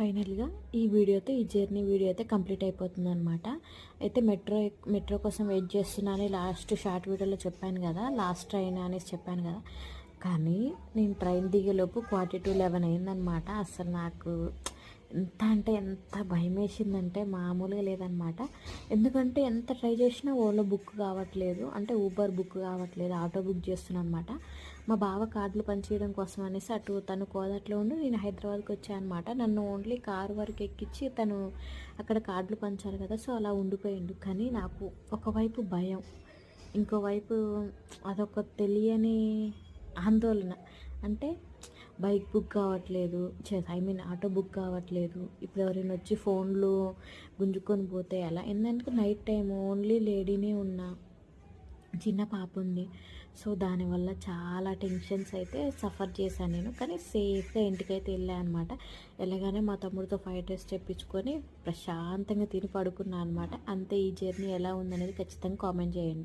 ఫైనల్గా ఈ వీడియోతో ఈ జర్నీ వీడియో అయితే కంప్లీట్ అయిపోతుంది అనమాట అయితే మెట్రో మెట్రో కోసం వెయిట్ చేస్తున్నానని లాస్ట్ షార్ట్ వీడియోలో చెప్పాను కదా లాస్ట్ ట్రైన్ అనేసి చెప్పాను కదా. కానీ నేను ట్రైన్ దిగేలోపు క్వార్టీ టు లెవెన్ అయిందనమాట అసలు నాకు ఎంత అంటే ఎంత భయం వేసిందంటే మామూలుగా లేదనమాట ఎందుకంటే ఎంత ట్రై చేసినా ఓలో బుక్ కావట్లేదు. అంటే ఊబర్ బుక్ కావట్లేదు. ఆటో బుక్ చేస్తున్నాను అనమాట మా బావ కార్డులు పనిచేయడం కోసం అనేసి అటు తను కోదట్లో ఉండి నేను హైదరాబాద్కి వచ్చాను అనమాట నన్ను ఓన్లీ కారు వరకు ఎక్కించి తను అక్కడ కార్డులు పంచాలి కదా సో అలా ఉండిపోయిండు. కానీ నాకు ఒకవైపు భయం ఇంకోవైపు అదొక తెలియని ఆందోళన. అంటే బైక్ బుక్ కావట్లేదు ఐ మీన్ ఆటో బుక్ కావట్లేదు. ఇప్పుడు ఎవరైనా వచ్చి ఫోన్లు గుంజుకొని పోతే అలా ఎందుకంటే నైట్ టైం ఓన్లీ లేడీనే ఉన్నా. చిన్న పాప ఉంది. సో దానివల్ల చాలా టెన్షన్స్ అయితే సఫర్ చేశాను నేను. కానీ సేఫ్గా ఇంటికైతే వెళ్ళాను అనమాట వెళ్ళగానే మా తమ్ముడితో ఫైవ్ డేస్ తెప్పించుకొని ప్రశాంతంగా తిని పడుకున్నాను అనమాట అంతే ఈ జర్నీ ఎలా ఉందనేది ఖచ్చితంగా కామెంట్ చేయండి.